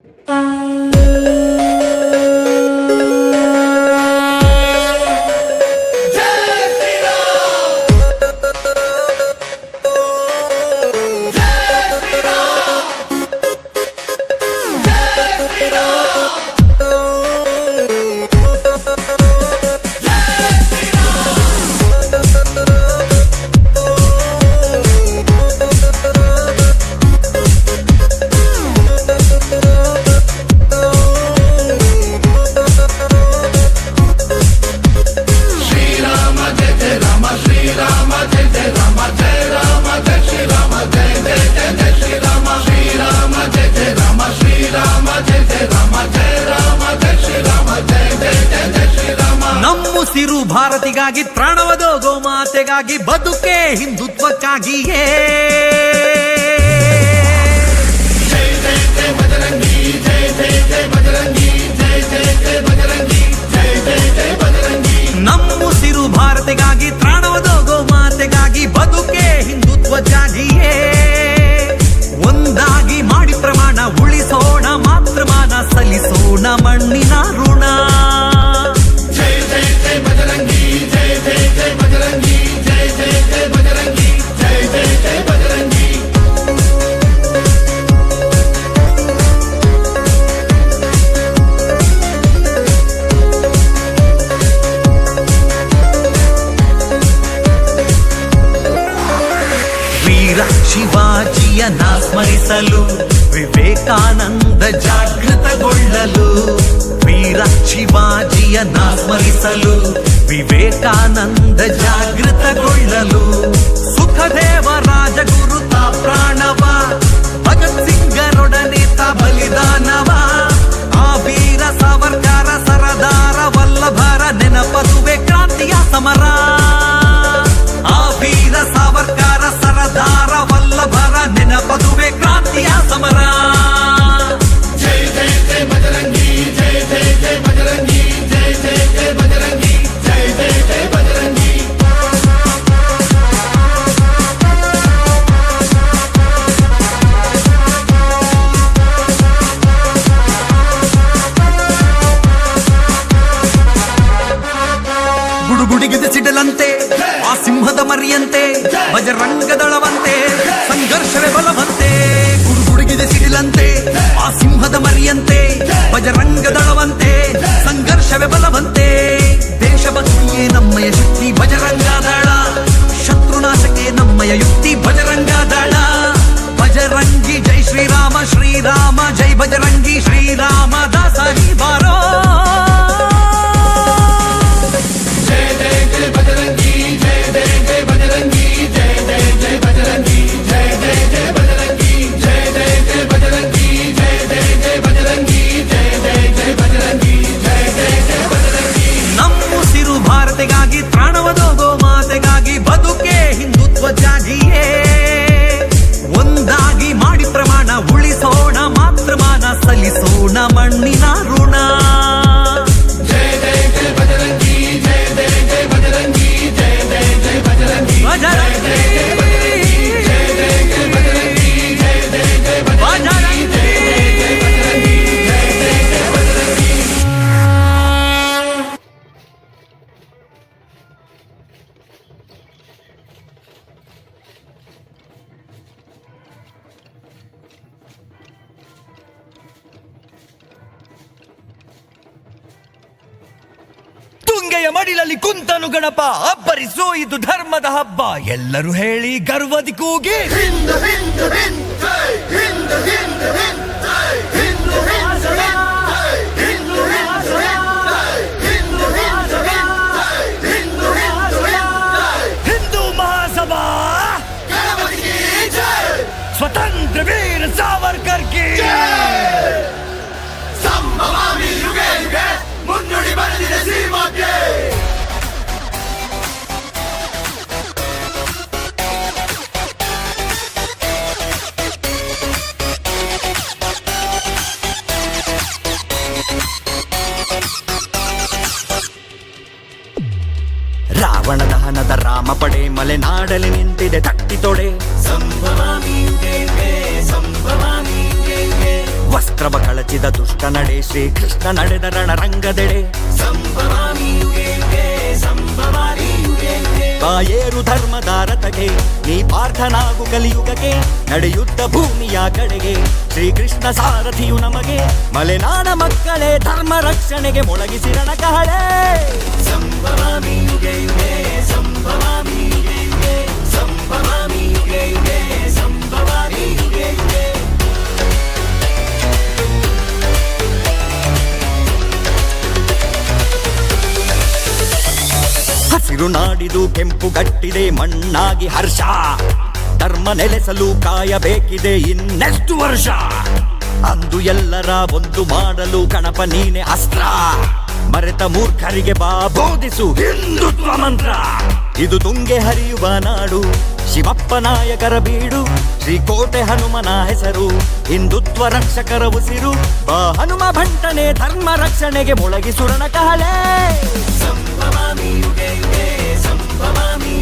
Música ಪ್ರಾಣವದೋ ಗೋಮಾತೆಗಾಗಿ ಬದುಕೆ ಹಿಂದುತ್ವಕ್ಕಾಗಿಯೇ. ಗುರಿಯನ್ನ ಸ್ಮರಿಸಲು, ವಿವೇಕಾನಂದ ಜಾಗೃತಗೊಳ್ಳಲು, ವೀರ ಶಿವಾಜಿಯನ್ನ ಸ್ಮರಿಸಲು, ವಿವೇಕಾನಂದ ಜಾಗೃತಗೊಳ್ಳಲು, ಸುಖದೇವ ರಾಜಗುರುತ ಪ್ರಾಣವ, ಭಗತ್ ಸಿಂಗರೊಡನೆ ತ ಬಲಿದಾನವ, ಆ ವೀರ ಸಾವರ್ಕರ ಸರದಾರ ವಲ್ಲಭರ ನೆನಪದುವೆ ಕ್ರಾಂತಿಯ ಸಮರ. ಕಾಡಿಲಲ್ಲಿ ಕುಂತನು ಗಣಪ, ಅಬ್ಬರಿಸೋ ಇದು ಧರ್ಮದ ಹಬ್ಬ. ಎಲ್ಲರೂ ಹೇಳಿ ಗರ್ವದಿ ಕೂಗಿ. ಹಿಂದ ಹಿಂದ ಹಿಂದ ಹಿಂದ ಹಿಂದ ಹಿಂದ. ಮಲೆನಾಡಲಿ ನಿಂತಿದೆ, ತಟ್ಟಿ ತೊಡೆ. ವಸ್ತ್ರವ ಕಳಚಿದ ದುಷ್ಟ ನಡೆ ಶ್ರೀ ಕೃಷ್ಣ ನಡೆದ ರಣರಂಗದೆಡೆ. ಬಾಯೇರು ಧರ್ಮದ ರಥಗೆ ನೀ ಪಾರ್ಥನಾಗು ಕಲಿಯುಗಕ್ಕೆ ನಡೆಯುತ್ತ ಭೂಮಿಯ ಕಡೆಗೆ. ಶ್ರೀ ಕೃಷ್ಣ ಸಾರಥಿಯು ನಮಗೆ ಮಲೆನಾಡ ಮಕ್ಕಳೇ, ಧರ್ಮ ರಕ್ಷಣೆಗೆ ಮೊಳಗಿಸಿರಣ ಕಹಳೆ. ಸಂಭವಾಮಿ ಹಸಿರು ನಾಡಿದು ಕೆಂಪು ಗಟ್ಟಿದೆ ಮಣ್ಣಾಗಿ ಹರ್ಷ. ಧರ್ಮ ನೆಲೆಸಲು ಕಾಯಬೇಕಿದೆ ಇನ್ನೆಷ್ಟು ವರ್ಷ? ಅಂದು ಎಲ್ಲರ ಒಂದು ಮಾಡಲು ಗಣಪ ನೀನೆ ಅಸ್ತ್ರ. ಮರೆತ ಮೂರ್ಖರಿಗೆ ಬಾ ಬೋಧಿಸು ಹಿಂದುತ್ವ ಮಂತ್ರ. ಇದು ತುಂಗೆ ಹರಿಯುವ ನಾಡು, ಶಿವಪ್ಪ ನಾಯಕರ ಬೀಡು, ಶ್ರೀಕೋಟೆ ಹನುಮನ ಹೆಸರು. ಹಿಂದುತ್ವ ರಕ್ಷಕರ ಉಸಿರು, ಬಾ ಹನುಮ ಭಂಟನೆ ಧರ್ಮ ರಕ್ಷಣೆಗೆ ಮೊಳಗಿಸುರಣ ಕಹಳೆ. సంభవామి యుగే యుగే సంభవామి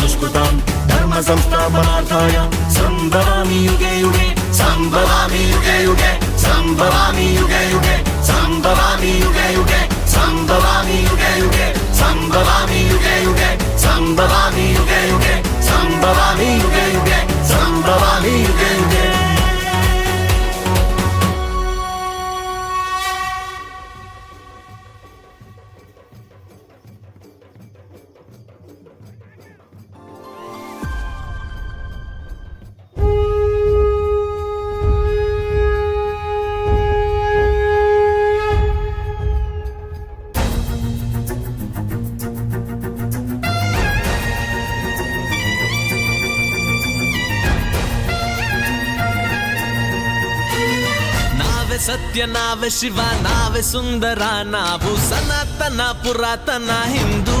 विनाशाय च दुष्कृतां धर्मसंस्थापनार्थाय सम्भवामि युगे युगे सम्भवामि युगे युगे सम्भवामि युगे युगे सम्भवामि युगे युगे सम्भवामि युगे युगे सम्भवामि युगे युगे सम्भवामि युगे युगे सम्भवामि युगे युगे सम्भवामि युगे युगे ನಾವೇ ಶಿವ ನಾವೇ ಸುಂದರ ನಾವು ಸನಾತನ ಪುರಾತನ ಹಿಂದೂ.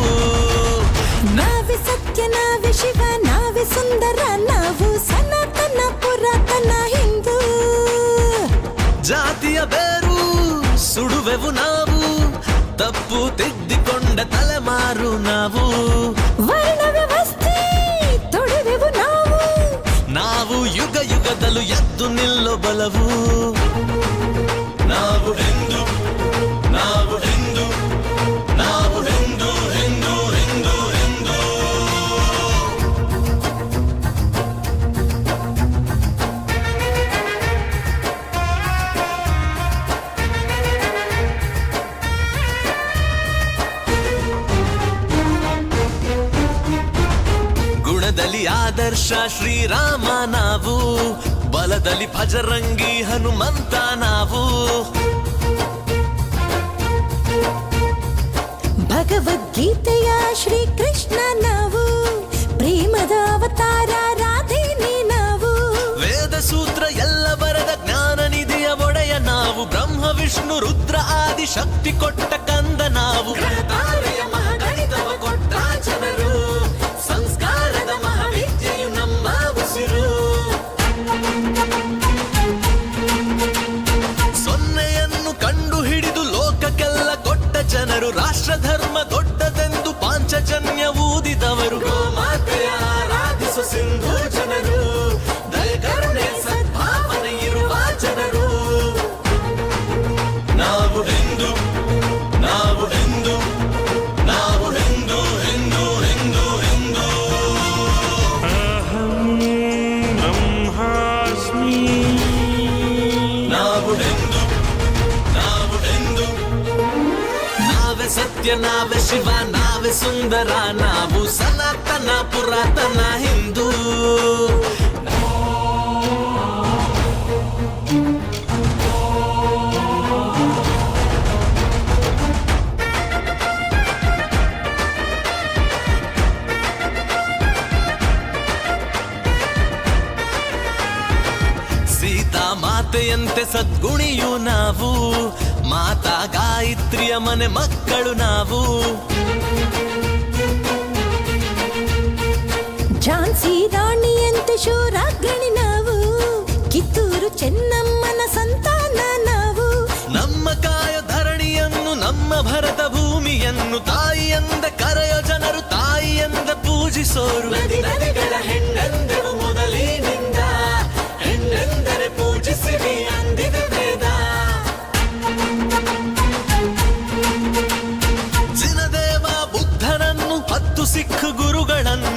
ನಾವೇ ಸತ್ಯ ನಾವೇ ಶಿವ ನಾವೇ ಸುಂದರ ನಾವು ಸನಾತನ ಪುರಾತನ ಹಿಂದೂ. ಜಾತಿಯ ಆದರ್ಶ ಶ್ರೀರಾಮ ನಾವು ಬಲದಲ್ಲಿ ಭಜರಂಗಿ ಹನುಮಂತ ನಾವು. ಭಗವದ್ಗೀತೆಯ ಶ್ರೀಕೃಷ್ಣ ನಾವು ಪ್ರೇಮದ ಅವತಾರ ರಾಧೇನಿ ನಾವು. ವೇದ ಸೂತ್ರ ಎಲ್ಲ ಬರದ ಜ್ಞಾನ ನಿಧಿಯ ಒಡೆಯ ನಾವು ಬ್ರಹ್ಮ ವಿಷ್ಣು ರುದ್ರ ಆದಿ ಶಕ್ತಿ ಕೊಟ್ಟ ಕಂದ ನಾವು. నావుడెందు నావుడెందు. నావే సత్య నావే శివ నావే సుందర నావు సనాతన పురాతన హిందూ. ಮಾತೆಯಂತೆ ಸದ್ಗುಣಿಯು ನಾವು ಮಾತಾ ಗಾಯತ್ರಿಯ ಮನೆ ಮಕ್ಕಳು ನಾವು. ಝಾನ್ಸಿ ರಾಣಿಯಂತೆ ಶೂರಾಗ್ರಣಿ ನಾವು ಕಿತ್ತೂರು ಚೆನ್ನಮ್ಮನ ಸಂತಾನ ನಾವು. ನಮ್ಮ ಕಾಯ ಧರಣಿಯನ್ನು ನಮ್ಮ ಭರತ ಭೂಮಿಯನ್ನು ತಾಯಿಯಂದ ಕರೆಯ ಜನರು ತಾಯಿಯಂದ ಪೂಜಿಸೋರು. ನದಿ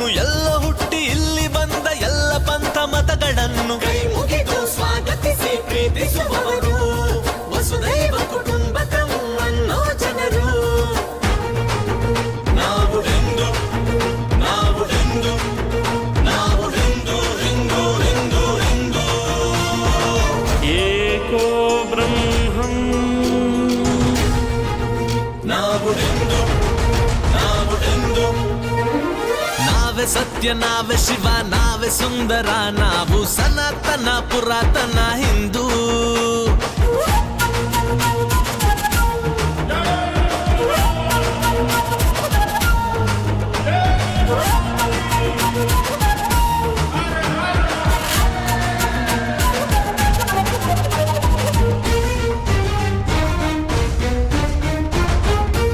人。ನಾವೇ ಸತ್ಯ ನಾವೇ ಶಿವ ನಾವೇ ಸುಂದರ ನಾವು ಸನಾತನ ಪುರಾತನ ಹಿಂದೂ.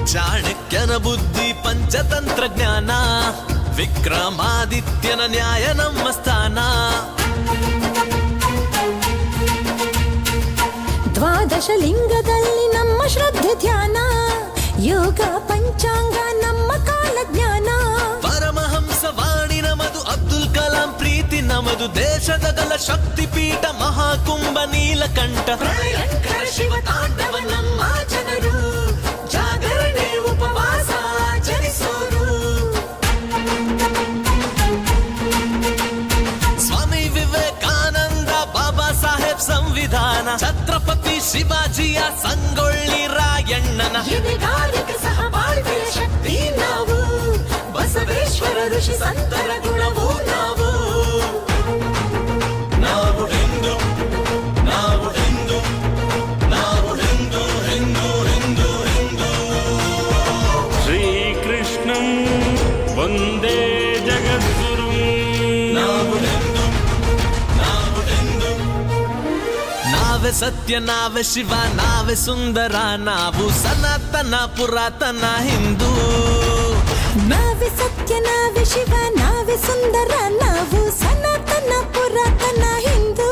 ಚಾಣಕ್ಯನ ಬುದ್ಧಿ ಪಂಚತಂತ್ರ ಜ್ಞಾನ ವಿಕ್ರಮಾದಿತ್ಯನ ನ್ಯಾಯ ನಮ್ಮ ಸ್ಥಾನ. ದ್ವಾದಶ ಲಿಂಗದಲ್ಲಿ ನಮ್ಮ ಶ್ರದ್ಧೆ ಧ್ಯಾನ. ಯೋಗ ಪಂಚಾಂಗ ನಮ್ಮ ಕಾಲ ಜ್ಞಾನ. ಪರಮಹಂಸ ವಾಣಿ ನಮದು ಅಬ್ದುಲ್ ಕಲಾಂ ಪ್ರೀತಿ ನಮದು ದೇಶದ ಗಲ ಶಕ್ತಿ ಪೀಠ ಮಹಾಕುಂಭ ನೀಲಕಂಠ. ಶಿವ ತಾಂಡವ ನಮ್ಮ ಜನರು ಛತ್ರಪತಿ ಶಿವಾಜಿಯ ಸಂಗೊಳ್ಳಿ ರಾಯಣ್ಣನ. ಸಹ ಶಕ್ತಿ ನಾವು. ಬಸವೇಶ್ವರ ಋಷಿ ಸಂತರ ಸತ್ಯ ನಾವೇ ಶಿವ ನಾವೇ ಸುಂದರ ನಾವು ಸನಾತನ ಪುರಾತನ ಹಿಂದೂ. ನಾವೇ ಸತ್ಯ ನಾವೇ ಶಿವ ನಾವೇ ಸುಂದರ ನಾವು ಸನಾತನ ಪುರಾತನ ಹಿಂದೂ.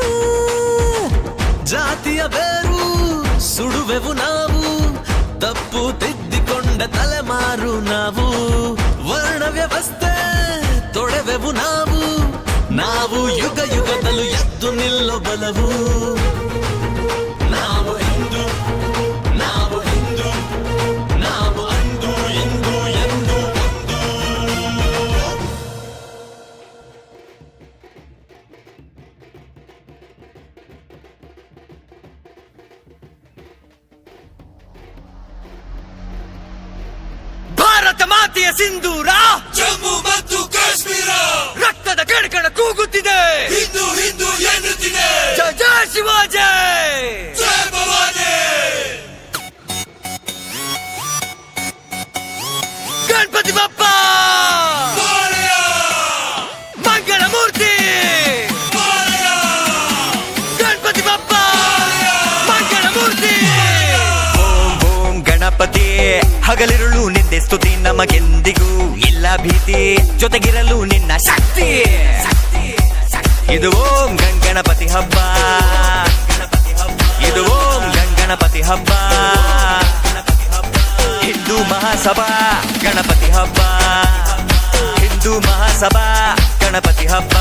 ಜಾತಿಯ ಬೇರು ಸುಡುವೆವು ನಾವು ತಪ್ಪು ತಿದ್ದಿಕೊಂಡ ತಲೆಮಾರು ನಾವು. ವರ್ಣ ವ್ಯವಸ್ಥೆ ತೊಡೆವೆವು ನಾವು ನಾವು ಯುಗ ಯುಗದಲ್ಲೂ ಎದ್ದು ನಿಲ್ಲೋ ಬಲವು ಭಾರತ ಮಾತೆಯ ಸಿಂಧೂರ. ಜಮ್ಮು ಮತ್ತು ಕಾಶ್ಮೀರ. ರಕ್ತದ ಕಣಕಣ ಕೂಗುತ್ತಿದೆ. ಹಿಂದೂ ಹಿಂದೂ ಎನ್ನುತ್ತಿದೆ. ಜಯ ಜಯ ಹಗಲಿರುಳು ನಿಂದೆ ಸ್ತುತಿ ನಮಗೆಂದಿಗೂ ಇಲ್ಲ ಭೀತಿ. ಜೊತೆಗಿರಲು ನಿನ್ನ ಶಕ್ತಿ. ಇದು ಓಂ ಗಂಗಣಪತಿ ಹಬ್ಬ. ಇದು ಓಂ ಗಂಗಣಪತಿ ಹಬ್ಬ. ಹಿಂದೂ ಮಹಾಸಭಾ ಗಣಪತಿ ಹಬ್ಬ. ಹಿಂದೂ ಮಹಾಸಭಾ ಗಣಪತಿ ಹಬ್ಬ.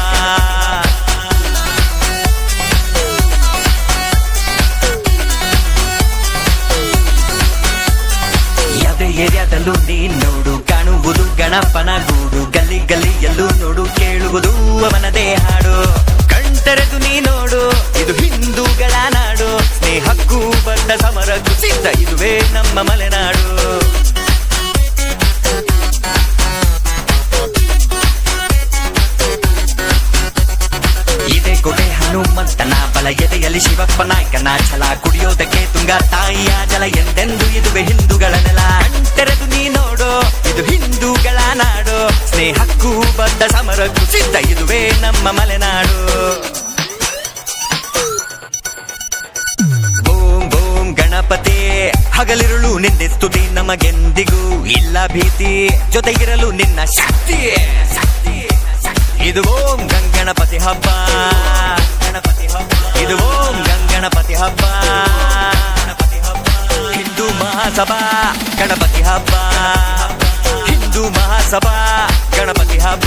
ಏರಿಯಾದಲ್ಲೂ ನೀ ನೋಡು, ಕಾಣುವುದು ಗಣಪನ ಗೂಡು. ಗಲ್ಲಿ ಗಲ್ಲಿಯಲ್ಲೂ ನೋಡು, ಕೇಳುವುದು ಅವನದೇ ಹಾಡು. ಕಣ್ತರೆದು ನೀ ನೋಡು, ಇದು ಹಿಂದೂಗಳ ನಾಡು. ಸ್ನೇಹಕ್ಕೂ ಬಂದ ಸಮರ ಸಿದ್ಧ ಇದುವೇ ನಮ್ಮ ಮಲೆನಾಡು. ಹನುಮಂತನ ಬಲ ಎದೆಯಲ್ಲಿ ಶಿವಪ್ಪ ನಾಯಕನ ಛಲ. ಕುಡಿಯೋದಕ್ಕೆ ತುಂಗ ತಾಯಿಯ ಜಲ ಎಂದೆಂದು ಇದುವೆ ಹಿಂದೂಗಳ ನೆಲ. ತೆರೆದು ನೀ ನೋಡು, ಇದು ಹಿಂದೂಗಳ ನಾಡು. ಸ್ನೇಹಕ್ಕೂ ಬದ್ಧ ಸಮರ ಸಿದ್ಧ ಇದುವೇ ನಮ್ಮ ಮಲೆನಾಡು. ಓಂ ಓಂ ಗಣಪತಿ, ಹಗಲಿರುಳು ನಿಂದಿಸ್ತುತಿ ನಮಗೆಂದಿಗೂ ಇಲ್ಲ ಭೀತಿ. ಜೊತೆಗಿರಲು ನಿನ್ನ ಶಕ್ತಿ. ಇದು ಓಂ ಗಂಗಣಪತಿ ಹಬ್ಬ. ಗಣಪತಿ ಹಬ್ಬ. ಇದು ಓಂ ಗಂಗಣಪತಿ ಹಬ್ಬ. ಗಣಪತಿ ಹಬ್ಬ. ಹಿಂದೂ ಮಹಾಸಭಾ, ಗಣಪತಿ ಹಬ್ಬ. ಹಿಂದೂ ಮಹಾಸಭಾ, ಗಣಪತಿ ಹಬ್ಬ.